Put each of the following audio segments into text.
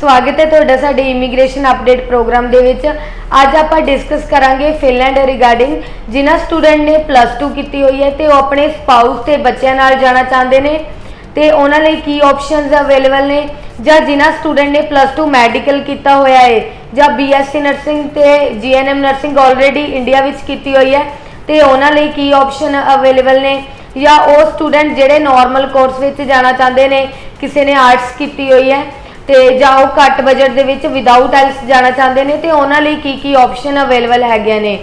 ਸਵਾਗਤ ਹੈ ਤੁਹਾਡਾ ਸਾਡੇ ਇਮੀਗ੍ਰੇਸ਼ਨ ਅਪਡੇਟ ਪ੍ਰੋਗਰਾਮ ਦੇ ਵਿੱਚ। ਅੱਜ ਆਪਾਂ ਡਿਸਕਸ ਕਰਾਂਗੇ ਫਿਨਲੈਂਡ ਰਿਗਾਰਡਿੰਗ ਜਿਨ੍ਹਾਂ ਸਟੂਡੈਂਟ ਨੇ ਪਲੱਸ 2 ਕੀਤੀ ਹੋਈ ਹੈ ਤੇ ਉਹ ਆਪਣੇ ਸਪਾਊਸ ਤੇ ਬੱਚਿਆਂ ਨਾਲ ਜਾਣਾ ਚਾਹੁੰਦੇ ਨੇ ਤੇ ਉਹਨਾਂ ਲਈ ਕੀ ਆਪਸ਼ਨਸ ਅਵੇਲੇਬਲ ਨੇ ਜਾਂ ਜਿਨ੍ਹਾਂ ਸਟੂਡੈਂਟ ਨੇ ਪਲੱਸ 2 ਮੈਡੀਕਲ ਕੀਤਾ ਹੋਇਆ ਹੈ ਜਾਂ ਬੀਐਸਸੀ ਨਰਸਿੰਗ ਤੇ ਜੀਐਨਐਮ ਨਰਸਿੰਗ ਆਲਰੇਡੀ ਇੰਡੀਆ ਵਿੱਚ ਕੀਤੀ ਹੋਈ ਹੈ ਤੇ ਉਹਨਾਂ ਲਈ ਕੀ ਆਪਸ਼ਨ ਅਵੇਲੇਬਲ ਨੇ ਜਾਂ ਉਹ ਸਟੂਡੈਂਟ ਜਿਹੜੇ ਨਾਰਮਲ ਕੋਰਸ ਵਿੱਚ ਜਾਣਾ ਚਾਹੁੰਦੇ ਨੇ, ਕਿਸੇ ਨੇ ਆਰਟਸ ਕੀਤੀ ਹੋਈ ਹੈ। ਤੇ ਜਾਂ ਉਹ ਘੱਟ ਬਜਟ ਦੇ ਵਿੱਚ ਵਿਦਆਊਟ ਆਇਲਸ ਜਾਣਾ ਚਾਹੁੰਦੇ ਨੇ, ਤੇ ਉਹਨਾਂ ਲਈ ਕੀ ਕੀ ਆਪਸ਼ਨ ਅਵੇਲੇਬਲ ਹੈਗੇ ਨੇ?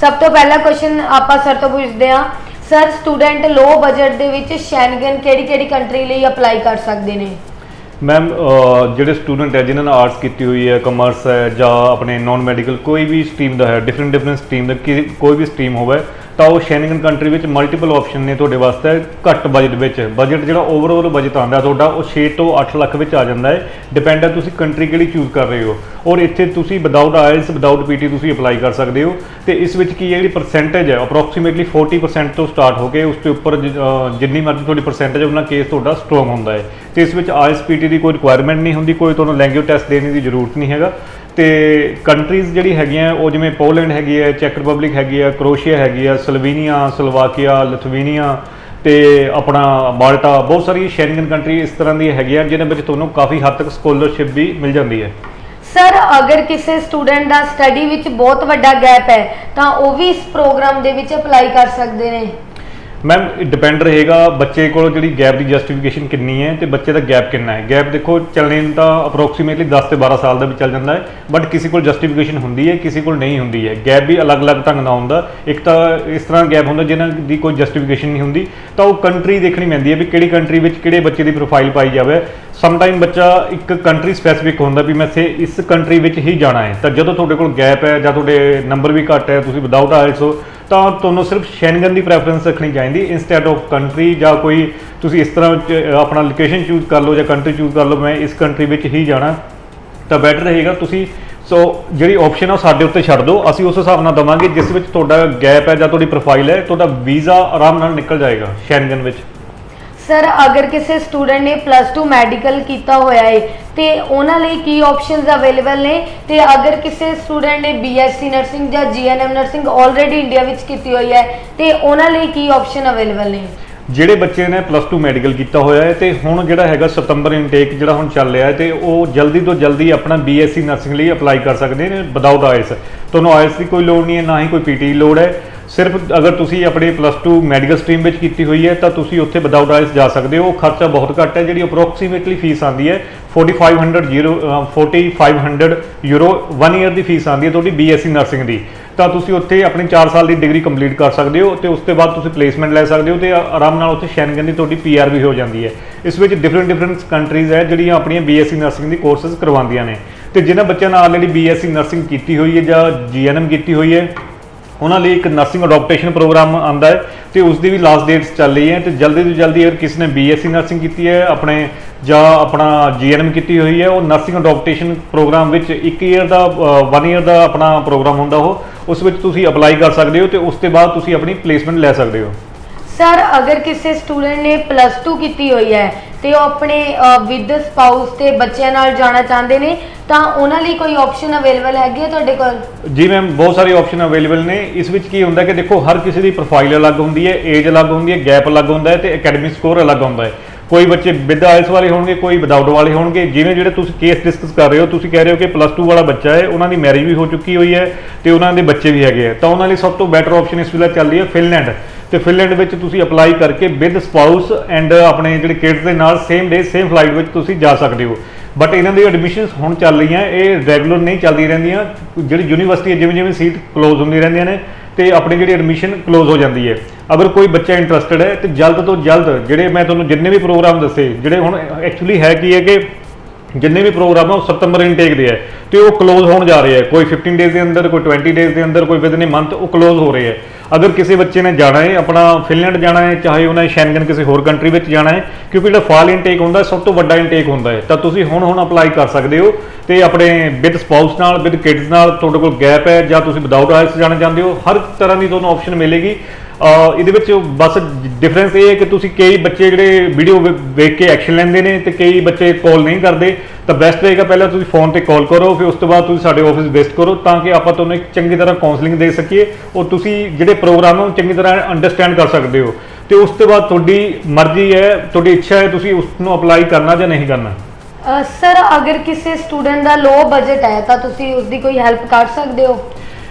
ਸਭ ਤੋਂ ਪਹਿਲਾ ਕੁਐਸਚਨ ਆਪਾਂ ਸਰ ਤੋਂ ਪੁੱਛਦੇ ਹਾਂ। ਸਰ ਸਟੂਡੈਂਟ ਲੋ ਬਜਟ ਦੇ ਵਿੱਚ ਸ਼ੈਂਗਨ ਕਿਹੜੀ ਕਿਹੜੀ ਕੰਟਰੀ ਲਈ ਅਪਲਾਈ ਕਰ ਸਕਦੇ ਨੇ? ਮੈਮ ਜਿਹੜੇ ਸਟੂਡੈਂਟ ਹੈ, ਜਿਨ੍ਹਾਂ ਨੇ ਆਰਟਸ ਕੀਤੀ ਹੋਈ ਹੈ ਕਮਰਸ ਹੈ ਜਾਂ ਆਪਣੇ ਨਾਨ ਮੈਡੀਕਲ ਕੋਈ ਵੀ ਸਟਰੀਮ ਦਾ ਹੈ ਡਿਫਰੈਂਟ ਡਿਫਰੈਂਟ ਸਟਰੀਮ ਦਾ ਕੋਈ ਵੀ ਸਟਰੀਮ ਹੋਵੇ ਤਾਂ ਉਹ ਸ਼ੈਨਗਨ ਕੰਟਰੀ ਵਿੱਚ ਮਲਟੀਪਲ ਆਪਸ਼ਨ ਨੇ ਤੁਹਾਡੇ ਵਾਸਤੇ ਘੱਟ ਬਜਟ ਵਿੱਚ। ਬਜਟ ਜਿਹੜਾ ਓਵਰਆਲ ਬਜਟ ਆਉਂਦਾ ਤੁਹਾਡਾ, ਉਹ 6 ਤੋਂ 8 ਲੱਖ ਵਿੱਚ ਆ ਜਾਂਦਾ ਹੈ। ਡਿਪੈਂਡ ਹੈ ਤੁਸੀਂ ਕੰਟਰੀ ਕਿਹੜੀ ਚੂਜ਼ ਕਰ ਰਹੇ ਹੋ। ਔਰ ਇੱਥੇ ਤੁਸੀਂ ਵਿਦਆਊਟ ਆਇਲਸ ਵਿਦਆਊਟ ਪੀਟੀ ਤੁਸੀਂ ਅਪਲਾਈ ਕਰ ਸਕਦੇ ਹੋ। ਤੇ ਇਸ ਵਿੱਚ ਕੀ ਹੈ, ਜਿਹੜੀ ਪਰਸੈਂਟੇਜ ਹੈ ਅਪਰੋਕਸੀਮੇਟਲੀ 40% ਤੋਂ ਸਟਾਰਟ ਹੋ ਕੇ ਉਸ ਤੋਂ ਉੱਪਰ ਜਿ- ਜਿੰਨੀ ਮਰਜ਼ੀ ਤੁਹਾਡੀ ਪਰਸੈਂਟੇਜ ਉਹਨਾਂ ਕੇਸ ਤੁਹਾਡਾ ਸਟਰੋਂਗ ਹੁੰਦਾ ਹੈ। ਤੇ ਇਸ ਵਿੱਚ ਆਇਲਸ ਪੀਟੀ ਦੀ ਕੋਈ ਰਿਕੁਆਇਰਮੈਂਟ ਨਹੀਂ ਹੁੰਦੀ, ਕੋਈ ਤੁਹਾਨੂੰ ਲੈਂਗੁਏਜ ਟੈਸਟ ਦੇਣ ਦੀ ਜ਼ਰੂਰਤ ਨਹੀਂ ਹੈਗਾ। ਤੇ ਕੰਟਰੀਜ਼ ਜਿਹੜੀ ਹੈਗੀਆਂ, ਉਹ ਜਿਵੇਂ ਪੋਲੈਂਡ ਹੈਗੀ ਹੈ ਚੈਕ ਰਿਪਬਲਿਕ ਹੈਗੀ ਹੈ ਕਰੋਸ਼ੀਆ ਹੈਗੀ ਹੈ ਸਲੋਵੇਨੀਆ ਸਲੋਵਾਕੀਆ ਲਿਥੂਏਨੀਆ ਤੇ ਆਪਣਾ ਮਾਲਟਾ ਬਹੁਤ ਸਾਰੀ ਸ਼ੈਂਗਨ ਕੰਟਰੀ ਇਸ ਤਰ੍ਹਾਂ ਦੀ ਹੈਗੀਆਂ ਜਿਨ੍ਹਾਂ ਵਿੱਚ ਤੁਹਾਨੂੰ ਕਾਫੀ ਹੱਦ ਤੱਕ ਸਕਾਲਰਸ਼ਿਪ ਵੀ ਮਿਲ ਜਾਂਦੀ ਹੈ। ਸਰ ਅਗਰ ਕਿਸੇ ਸਟੂਡੈਂਟ ਦਾ ਸਟੱਡੀ ਵਿੱਚ ਬਹੁਤ ਵੱਡਾ ਗੈਪ ਹੈ, ਤਾਂ ਉਹ ਵੀ ਇਸ ਪ੍ਰੋਗਰਾਮ ਦੇ ਵਿੱਚ ਅਪਲਾਈ ਕਰ ਸਕਦੇ ਨੇ। ਮੈਮ ਡਿਪੈਂਡ ਰਹੇਗਾ ਬੱਚੇ ਕੋਲ ਜਿਹੜੀ ਗੈਪ ਦੀ ਜਸਟੀਫਿਕੇਸ਼ਨ ਕਿੰਨੀ ਹੈ ਤੇ ਬੱਚੇ ਦਾ ਗੈਪ ਕਿੰਨਾ ਹੈ। ਗੈਪ ਦੇਖੋ, ਚੱਲਣੇ ਨੂੰ ਤਾਂ ਅਪਰੋਕਸੀਮੇਟਲੀ 10 ਤੇ 12 ਸਾਲ ਦਾ ਵੀ ਚੱਲ ਜਾਂਦਾ ਹੈ ਬਟ ਕਿਸੇ ਕੋਲ ਜਸਟੀਫਿਕੇਸ਼ਨ ਹੁੰਦੀ ਹੈ, ਕਿਸੇ ਕੋਲ ਨਹੀਂ ਹੁੰਦੀ ਹੈ। ਗੈਪ ਵੀ ਅਲੱਗ-ਅਲੱਗ ਢੰਗ ਨਾਲ ਹੁੰਦਾ। ਇੱਕ ਤਾਂ ਇਸ ਤਰ੍ਹਾਂ ਗੈਪ ਹੁੰਦਾ ਜਿਹਨਾਂ ਦੀ ਕੋਈ ਜਸਟੀਫਿਕੇਸ਼ਨ ਨਹੀਂ ਹੁੰਦੀ, ਤਾਂ ਉਹ ਕੰਟਰੀ ਦੇਖਣੀ ਪੈਂਦੀ ਹੈ ਵੀ ਕਿਹੜੀ ਕੰਟਰੀ ਵਿੱਚ ਕਿਹੜੇ ਬੱਚੇ ਦੀ ਪ੍ਰੋਫਾਈਲ ਪਾਈ ਜਾਵੇ। ਸਮਟਾਈਮ ਬੱਚਾ ਇੱਕ ਕੰਟਰੀ ਸਪੈਸੀਫਿਕ ਹੁੰਦਾ ਵੀ ਮੈਂ ਸੇ ਇਸ ਕੰਟਰੀ ਵਿੱਚ ਹੀ ਜਾਣਾ ਹੈ। ਤਾਂ ਜਦੋਂ ਤੁਹਾਡੇ ਕੋਲ ਗੈਪ ਹੈ ਜਾਂ ਤੁਹਾਡੇ ਨੰਬਰ ਵੀ ਘੱਟ ਹੈ, ਤੁਸੀਂ ਵਿਦਆਊਟ ਆਇਲਸ ਹੋ ਤਾਂ ਤੁਹਾਨੂੰ ਸਿਰਫ ਸ਼ੈਂਗਨ ਦੀ ਪ੍ਰੈਫਰੈਂਸ ਰੱਖਣੀ ਚਾਹੀਦੀ ਇਨਸਟੈਡ ਆਫ ਕੰਟਰੀ ਜਾਂ ਕੋਈ ਤੁਸੀਂ ਇਸ ਤਰ੍ਹਾਂ ਚ, ਆਪਣਾ ਲੋਕੇਸ਼ਨ ਚੂਜ਼ ਕਰ ਲਓ ਜਾਂ ਕੰਟਰੀ ਚੂਜ਼ ਕਰ ਲਓ ਮੈਂ ਇਸ ਕੰਟਰੀ ਵਿੱਚ ਹੀ ਜਾਣਾ ਤਾਂ ਬੈਟਰ ਰਹੇਗਾ। ਤੁਸੀਂ ਸੋ ਜਿਹੜੀ ਆਪਸ਼ਨ ਆ ਉਹ ਸਾਡੇ ਉੱਤੇ ਛੱਡ ਦਿਓ। ਅਸੀਂ ਉਸ ਹਿਸਾਬ ਨਾਲ ਦਵਾਂਗੇ ਜਿਸ ਵਿੱਚ ਤੁਹਾਡਾ ਗੈਪ ਹੈ ਜਾਂ ਤੁਹਾਡੀ ਪ੍ਰੋਫਾਈਲ ਹੈ ਤੁਹਾਡਾ ਵੀਜ਼ਾ ਆਰਾਮ ਨਾਲ ਨਿਕਲ ਜਾਏਗਾ ਸ਼ੈਂਗਨ ਵਿੱਚ। ਸਰ ਅਗਰ ਕਿਸੇ ਸਟੂਡੈਂਟ ਨੇ ਪਲੱਸ 2 ਮੈਡੀਕਲ ਕੀਤਾ ਹੋਇਆ ਹੈ, ਤੇ ਉਹਨਾਂ ਲਈ ਕੀ ਆਪਸ਼ਨਸ ਅਵੇਲੇਬਲ ਨੇ? ਤੇ ਅਗਰ ਕਿਸੇ ਸਟੂਡੈਂਟ ਨੇ ਬੀਐਸਸੀ ਨਰਸਿੰਗ ਜਾਂ ਜੀਐਨਐਮ ਨਰਸਿੰਗ ਆਲਰੇਡੀ ਇੰਡੀਆ ਵਿੱਚ ਕੀਤੀ ਹੋਈ ਹੈ, ਤੇ ਉਹਨਾਂ ਲਈ ਕੀ ਆਪਸ਼ਨ ਅਵੇਲੇਬਲ ਨੇ? ਜਿਹੜੇ ਬੱਚੇ ਨੇ ਪਲੱਸ 2 ਮੈਡੀਕਲ ਕੀਤਾ ਹੋਇਆ ਹੈ, ਤੇ ਹੁਣ ਜਿਹੜਾ ਹੈਗਾ ਸਤੰਬਰ ਇਨਟੇਕ ਜਿਹੜਾ ਹੁਣ ਚੱਲ ਰਿਹਾ ਹੈ, ਤੇ ਉਹ ਜਲਦੀ ਤੋਂ ਜਲਦੀ ਆਪਣਾ ਬੀਐਸਸੀ ਨਰਸਿੰਗ ਲਈ ਅਪਲਾਈ ਕਰ ਸਕਦੇ ਨੇ ਵਿਦਆਊਟ ਆਇਲਸ ਤੁਹਾਨੂੰ ਆਇਲਸ ਦੀ ਕੋਈ ਲੋੜ ਨਹੀਂ ਹੈ, ਨਾ ਹੀ ਕੋਈ ਪੀਟੀ ਲੋੜ ਹੈ। ਸਿਰਫ ਅਗਰ ਤੁਸੀਂ ਆਪਣੇ ਪਲੱਸ 2 ਮੈਡੀਕਲ ਸਟਰੀਮ ਵਿੱਚ ਕੀਤੀ ਹੋਈ ਹੈ ਤਾਂ ਤੁਸੀਂ ਉੱਥੇ ਵਿਦਆਊਟ ਆਇਲਸ ਜਾ ਸਕਦੇ ਹੋ। ਖਰਚਾ ਬਹੁਤ ਘੱਟ ਹੈ ਜਿਹੜੀ ਅਪਰੋਕਸੀਮੇਟਲੀ ਫੀਸ ਆਂਦੀ ਹੈ। 4500 ਯੂਰੋ ਅ, 4500 ਯੂਰੋ 1 ਇਅਰ ਦੀ ਫੀਸ ਆਂਦੀ ਹੈ ਤੁਹਾਡੀ ਬੀਐਸਸੀ ਨਰਸਿੰਗ ਦੀ। ਤਾਂ ਤੁਸੀਂ ਉੱਥੇ ਆਪਣੀ 4 ਸਾਲ ਦੀ ਡਿਗਰੀ ਕੰਪਲੀਟ ਕਰ ਸਕਦੇ ਹੋ ਤੇ ਉਸ ਤੋਂ ਬਾਅਦ ਤੁਸੀਂ ਪਲੇਸਮੈਂਟ ਲੈ ਸਕਦੇ ਹੋ ਤੇ ਆਰਾਮ ਨਾਲ ਉੱਥੇ ਸ਼ੈਂਗਨ ਦੀ ਤੁਹਾਡੀ ਪੀਆਰ ਵੀ ਹੋ ਜਾਂਦੀ ਹੈ। ਇਸ ਵਿੱਚ ਡਿਫਰੈਂਟ ਡਿਫਰੈਂਟ ਕੰਟਰੀਜ਼ ਹੈ ਜਿਹੜੀਆਂ ਆਪਣੀਆਂ ਬੀਐਸਸੀ ਨਰਸਿੰਗ ਦੀ ਕੋਰਸਸ ਕਰਵਾਉਂਦੀਆਂ ਨੇ। ਤੇ ਜਿਨ੍ਹਾਂ ਬੱਚਿਆਂ ਨੇ ਆਲਰੇਡੀ ਬੀਐਸਸੀ ਨਰਸਿੰਗ ਕੀਤੀ ਹੋਈ ਹੈ ਜਾਂ ਜੀਐਨਐਮ ਕੀਤੀ ਹੋਈ ਹੈ ਉਹਨਾਂ ਲਈ ਇੱਕ ਨਰਸਿੰਗ ਅਡਾਪਟੇਸ਼ਨ ਪ੍ਰੋਗਰਾਮ ਆਂਦਾ ਹੈ ਤੇ ਉਸ ਦੀ ਵੀ ਲਾਸਟ ਡੇਟਸ ਚੱਲ ਰਹੀ ਹੈ ਤੇ ਜਲਦੀ ਤੋਂ ਜਲਦੀ ਅਗਰ ਕਿਸੇ ਨੇ ਬੀਐਸਸੀ ਨਰਸਿੰਗ ਕੀਤੀ ਹੈ, ਆਪਣੇ ਜਾਂ ਆਪਣਾ ਜੀਐਨਐਮ ਕੀਤੀ ਹੋਈ ਹੈ, ਉਹ ਨਰਸਿੰਗ ਅਡਾਪਟੇਸ਼ਨ ਪ੍ਰੋਗਰਾਮ ਵਿੱਚ 1 ਇਅਰ ਦਾ 1 ਇਅਰ ਦਾ ਆਪਣਾ ਪ੍ਰੋਗਰਾਮ ਹੁੰਦਾ ਉਹ, ਉਸ ਵਿੱਚ ਤੁਸੀਂ ਅਪਲਾਈ ਕਰ ਸਕਦੇ ਹੋ ਤੇ ਉਸ ਤੋਂ ਬਾਅਦ ਤੁਸੀਂ ਆਪਣੀ ਪਲੇਸਮੈਂਟ ਲੈ ਸਕਦੇ ਹੋ। ਸਰ, ਅਗਰ ਕਿਸੇ ਸਟੂਡੈਂਟ ਨੇ ਪਲੱਸ 2 ਕੀਤੀ ਹੋਈ ਹੈ ਤੇ ਉਹ ਆਪਣੇ ਵਿਦ ਸਪਾਊਸ ਤੇ ਬੱਚਿਆਂ ਨਾਲ ਜਾਣਾ ਚਾਹੁੰਦੇ ਨੇ, ਤਾਂ ਉਹਨਾਂ ਲਈ ਕੋਈ ਆਪਸ਼ਨ ਅਵੇਲੇਬਲ ਹੈਗੀ ਹੈ ਤੁਹਾਡੇ ਕੋਲ? ਜੀ ਮੈਮ ਬਹੁਤ ਸਾਰੇ ਆਪਸ਼ਨ ਅਵੇਲੇਬਲ ਨੇ। ਇਸ ਵਿੱਚ ਕੀ ਹੁੰਦਾ ਕਿ ਦੇਖੋ, ਹਰ ਕਿਸੇ ਦੀ ਪ੍ਰੋਫਾਈਲ ਅਲੱਗ ਹੁੰਦੀ ਹੈ ਏਜ ਅਲੱਗ ਹੁੰਦੀ ਹੈ ਗੈਪ ਅਲੱਗ ਹੁੰਦਾ ਹੈ ਤੇ ਅਕੈਡਮਿਕ ਸਕੋਰ ਅਲੱਗ ਹੁੰਦਾ ਹੈ। ਕੋਈ ਬੱਚੇ ਵਿਦ ਆਇਲਸ ਵਾਲੇ ਹੋਣਗੇ, ਕੋਈ ਵਿਦਆਊਟ ਵਾਲੇ ਹੋਣਗੇ। ਜਿਵੇਂ ਜਿਹੜੇ ਤੁਸੀਂ ਕੇਸ ਡਿਸਕਸ ਕਰ ਰਹੇ ਹੋ, ਤੁਸੀਂ ਕਹਿ ਰਹੇ ਹੋ ਕਿ ਪਲੱਸ 2 ਵਾਲਾ ਬੱਚਾ ਹੈ, ਉਹਨਾਂ ਦੀ ਮੈਰਿਜ ਵੀ ਹੋ ਚੁੱਕੀ ਹੋਈ ਹੈ ਤੇ ਉਹਨਾਂ ਦੇ ਬੱਚੇ ਵੀ ਹੈਗੇ ਆ। ਤਾਂ ਉਹਨਾਂ ਲਈ ਸਭ ਤੋਂ ਬੈਟਰ ਆਪਸ਼ਨ ਇਸ ਵੇਲੇ ਚੱਲ ਰਹੀ ਹੈ ਫਿਨਲੈਂਡ ਤੇ ਫਿਨਲੈਂਡ ਵਿੱਚ ਤੁਸੀਂ ਅਪਲਾਈ ਕਰਕੇ ਵਿਦ ਸਪਾਊਸ ਐਂਡ ਆਪਣੇ ਜਿਹੜੇ ਕਿਡਸ ਦੇ ਨਾਲ ਸੇਮ ਡੇ ਸੇਮ ਫਲਾਈਟ ਵਿੱਚ ਤੁਸੀਂ ਜਾ ਸਕਦੇ ਹੋ। ਬਟ ਇਹਨਾਂ ਦੀ ਐਡਮਿਸ਼ਨਸ ਹੁਣ ਚੱਲ ਰਹੀਆਂ, ਇਹ ਰੈਗੂਲਰ ਨਹੀਂ ਚੱਲਦੀ ਰਹਿੰਦੀਆਂ। ਜਿਹੜੀ ਯੂਨੀਵਰਸਿਟੀ ਜਿਵੇਂ ਜਿਵੇਂ ਸੀਟ ਕਲੋਜ਼ ਹੁੰਦੀ ਰਹਿੰਦੀਆਂ ਨੇ ਤੇ ਆਪਣੀ ਜਿਹੜੀ ਐਡਮਿਸ਼ਨ ਕਲੋਜ਼ ਹੋ ਜਾਂਦੀ ਹੈ। ਅਗਰ ਕੋਈ ਬੱਚਾ ਇੰਟਰਸਟਿਡ ਹੈ, ਤੇ ਜਲਦ ਤੋਂ ਜਲਦ ਜਿਹੜੇ ਮੈਂ ਤੁਹਾਨੂੰ ਜਿੰਨੇ ਵੀ ਪ੍ਰੋਗਰਾਮ ਦੱਸੇ, ਜਿਹੜੇ ਹੁਣ ਐਕਚੁਅਲੀ ਹੈ ਕੀ ਹੈ ਕਿ ਜਿੰਨੇ ਵੀ ਪ੍ਰੋਗਰਾਮ ਆ, ਉਹ ਸਤੰਬਰ ਇਨਟੇਕ ਦੇ ਹੈ ਤੇ ਉਹ ਕਲੋਜ਼ ਹੋਣ ਜਾ ਰਹੇ ਹੈ ਕੋਈ 15 ਡੇਜ਼ ਦੇ ਅੰਦਰ, ਕੋਈ 20 ਡੇਜ਼ ਦੇ ਅੰਦਰ, ਕੋਈ ਵਿਦਨ ਮੰਥ ਉਹ ਕਲੋਜ਼ ਹੋ ਰਹੇ ਹੈ ਅਗਰ ਕਿਸੇ ਬੱਚੇ ਨੇ ਜਾਣਾ ਹੈ ਆਪਣਾ ਫਿਨਲੈਂਡ ਜਾਣਾ ਹੈ ਚਾਹੇ ਉਹਨੇ ਨੇ ਸ਼ੈਂਗਨ ਕਿਸੇ ਹੋਰ ਕੰਟਰੀ ਵਿੱਚ ਜਾਣਾ ਹੈ ਕਿਉਂਕਿ ਜਿਹੜਾ ਫਾਲ ਇਨਟੇਕ ਹੁੰਦਾ ਹੈ, ਸਭ ਤੋਂ ਵੱਡਾ ਇਨਟੇਕ ਹੁੰਦਾ ਹੈ ਤਾਂ ਤੁਸੀਂ ਹੁਣ ਹੁਣ ਅਪਲਾਈ ਕਰ ਸਕਦੇ ਹੋ ਤੇ ਆਪਣੇ ਵਿਦ ਸਪਾਊਸ ਨਾਲ ਵਿਦ ਕਿਡਸ ਨਾਲ ਤੁਹਾਡੇ ਕੋਲ ਗੈਪ ਹੈ ਜਾਂ ਤੁਸੀਂ ਵਿਦਆਊਟ ਆਇਲਸ ਜਾਣਾ ਚਾਹੁੰਦੇ ਹੋ ਹਰ ਤਰ੍ਹਾਂ ਦੀ ਤੁਹਾਨੂੰ ਆਪਸ਼ਨ ਮਿਲੇਗੀ। ਇਹਦੇ ਵਿੱਚ ਬਸ ਡਿਫਰੈਂਸ ਇਹ ਹੈ ਕਿ ਤੁਸੀਂ ਕਈ ਬੱਚੇ ਜਿਹੜੇ ਵੀਡੀਓ ਵੇਖ ਕੇ ਐਕਸ਼ਨ ਲੈਂਦੇ ਨੇ ਤੇ ਕਈ ਬੱਚੇ ਕਾਲ ਨਹੀਂ ਕਰਦੇ। ਤਾਂ ਬੈਸਟ ਰਹੇਗਾ ਪਹਿਲਾਂ ਤੁਸੀਂ ਫੋਨ ਤੇ ਕਾਲ ਕਰੋ, ਫਿਰ ਉਸ ਤੋਂ ਬਾਅਦ ਤੁਸੀਂ ਸਾਡੇ ਆਫਿਸ ਵਿਜ਼ਿਟ ਕਰੋ ਤਾਂ ਕਿ ਆਪਾਂ ਤੁਹਾਨੂੰ ਇੱਕ ਚੰਗੀ ਤਰ੍ਹਾਂ ਕਾਉਂਸਲਿੰਗ ਦੇ ਸਕੀਏ ਔਰ ਤੁਸੀਂ ਜਿਹੜੇ ਪ੍ਰੋਗਰਾਮ ਨੂੰ ਚੰਗੀ ਤਰ੍ਹਾਂ ਅੰਡਰਸਟੈਂਡ ਕਰ ਸਕਦੇ ਹੋ। ਤੇ ਉਸ ਤੋਂ ਬਾਅਦ ਤੁਹਾਡੀ ਮਰਜ਼ੀ ਹੈ, ਤੁਹਾਡੀ ਇੱਛਾ ਹੈ ਤੁਸੀਂ ਉਸ ਨੂੰ ਅਪਲਾਈ ਕਰਨਾ ਜਾਂ ਨਹੀਂ ਕਰਨਾ। ਸਰ, ਅਗਰ ਕਿਸੇ ਸਟੂਡੈਂਟ ਦਾ ਲੋ ਬਜਟ ਹੈ ਤਾਂ ਤੁਸੀਂ ਉਸ ਦੀ ਕੋਈ ਹੈਲਪ ਕਰ ਸਕਦੇ ਹੋ?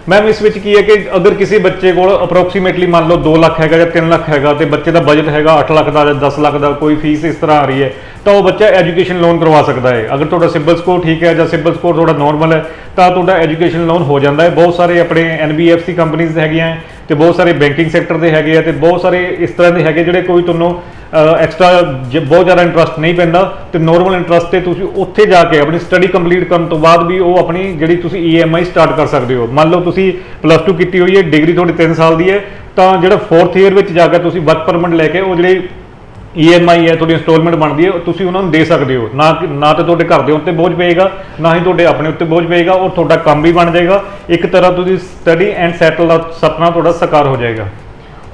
ਮੈਮ ਇਸ ਵਿੱਚ ਕੀ ਹੈ ਕਿ ਅਗਰ ਕਿਸੇ ਬੱਚੇ ਕੋਲ ਅਪਰੋਕਸੀਮੇਟਲੀ ਮੰਨ ਲਓ 2 ਲੱਖ ਹੈਗਾ ਜਾਂ 3 ਲੱਖ ਹੈਗਾ ਤੇ ਬੱਚੇ ਦਾ ਬਜਟ ਹੈਗਾ 8 ਲੱਖ ਦਾ ਜਾਂ 10 ਲੱਖ ਦਾ, ਕੋਈ ਫੀਸ ਇਸ ਤਰ੍ਹਾਂ ਆ ਰਹੀ ਹੈ, ਤਾਂ ਉਹ ਬੱਚਾ ਐਜੂਕੇਸ਼ਨ ਲੋਨ ਕਰਵਾ ਸਕਦਾ ਹੈ। ਅਗਰ ਤੁਹਾਡਾ ਸਿਬਲ ਸਕੋਰ ਠੀਕ ਹੈ ਜਾਂ ਸਿਬਲ ਸਕੋਰ ਤੁਹਾਡਾ ਨਾਰਮਲ ਹੈ, ਤਾਂ ਤੁਹਾਡਾ ਐਜੂਕੇਸ਼ਨ ਲੋਨ ਹੋ ਜਾਂਦਾ ਹੈ। ਬਹੁਤ ਸਾਰੇ ਆਪਣੇ NBFC ਕੰਪਨੀਆਂ ਹੈਗੀਆਂ ਹੈ ਤੇ ਬਹੁਤ ਸਾਰੇ ਬੈਂਕਿੰਗ ਸੈਕਟਰ ਦੇ ਹੈਗੇ ਆ ਤੇ ਬਹੁਤ ਸਾਰੇ ਇਸ ਤਰ੍ਹਾਂ ਦੇ ਹੈਗੇ ਜਿਹੜੇ ਕੋਈ ਤੁਹਾਨੂੰ ਐਕਸਟਰਾ ਬਹੁਤ ਜ਼ਿਆਦਾ ਇੰਟਰਸਟ ਨਹੀਂ ਪੈਂਦਾ, ਤੇ ਨੋਰਮਲ ਇੰਟਰਸਟ ਤੇ ਤੁਸੀਂ ਉੱਥੇ ਜਾ ਕੇ ਆਪਣੀ ਸਟੱਡੀ ਕੰਪਲੀਟ ਕਰਨ ਤੋਂ ਬਾਅਦ ਵੀ ਉਹ ਆਪਣੀ ਜਿਹੜੀ ਤੁਸੀਂ EMI ਸਟਾਰਟ ਕਰ ਸਕਦੇ ਹੋ। ਮੰਨ ਲਓ ਤੁਸੀਂ ਪਲੱਸ 2 ਕੀਤੀ ਹੋਈ ਹੈ ਡਿਗਰੀ ਤੁਹਾਡੀ 3 ਸਾਲ ਦੀ ਹੈ, ਤਾਂ ਜਿਹੜਾ 4th ਇਅਰ ਵਿੱਚ ਜਾ ਕੇ ਤੁਸੀਂ ਵਰਕ ਪਰਮਿਟ ਲੈ ਕੇ ਉਹ ਜਿਹੜੀ EMI ਹੈ, ਤੁਹਾਡੀ ਇੰਸਟਾਲਮੈਂਟ ਬਣਦੀ ਹੈ, ਤੁਸੀਂ ਉਹਨਾਂ ਨੂੰ ਦੇ ਸਕਦੇ ਹੋ। ਨਾ ਕਿ- ਨਾ ਤਾਂ ਤੁਹਾਡੇ ਘਰ ਦੇ ਉੱਤੇ ਬੋਝ ਪਏਗਾ, ਨਾ ਹੀ ਤੁਹਾਡੇ ਆਪਣੇ ਉੱਤੇ ਬੋਝ ਪਏਗਾ, ਔਰ ਤੁਹਾਡਾ ਕੰਮ ਵੀ ਬਣ ਜਾਏਗਾ। ਇੱਕ ਤਰ੍ਹਾਂ ਤੁਸੀਂ ਸਟੱਡੀ ਐਂਡ ਸੈਟਲ ਦਾ ਸੁਪਨਾ ਤੁਹਾਡਾ ਸਾਕਾਰ ਹੋ ਜਾਏਗਾ।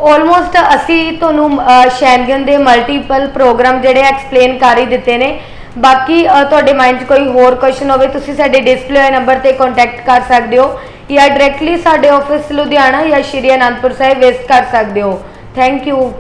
ਆਲਮੋਸਟ ਅਸੀਂ ਤੁਹਾਨੂੰ ਸ਼ੈਂਗਨ ਦੇ ਮਲਟੀਪਲ ਪ੍ਰੋਗਰਾਮ ਜਿਹੜੇ ਐਕਸਪਲੇਨ ਕਰ ਹੀ ਦਿੱਤੇ ਨੇ। ਬਾਕੀ ਤੁਹਾਡੇ ਮਾਈਂਡ 'ਚ ਕੋਈ ਹੋਰ ਕੁਐਸਚਨ ਹੋਵੇ, ਤੁਸੀਂ ਸਾਡੇ ਡਿਸਪਲੇ ਨੰਬਰ ਤੇ ਕੰਟੈਕਟ ਕਰ ਸਕਦੇ ਹੋ ਜਾਂ ਡਾਇਰੈਕਟਲੀ ਸਾਡੇ ਆਫਿਸ ਲੁਧਿਆਣਾ ਜਾਂ ਸ਼੍ਰੀ ਅਨੰਦਪੁਰ ਸਾਹਿਬ ਵਿਜ਼ਿਟ ਕਰ ਸਕਦੇ ਹੋ। Thank you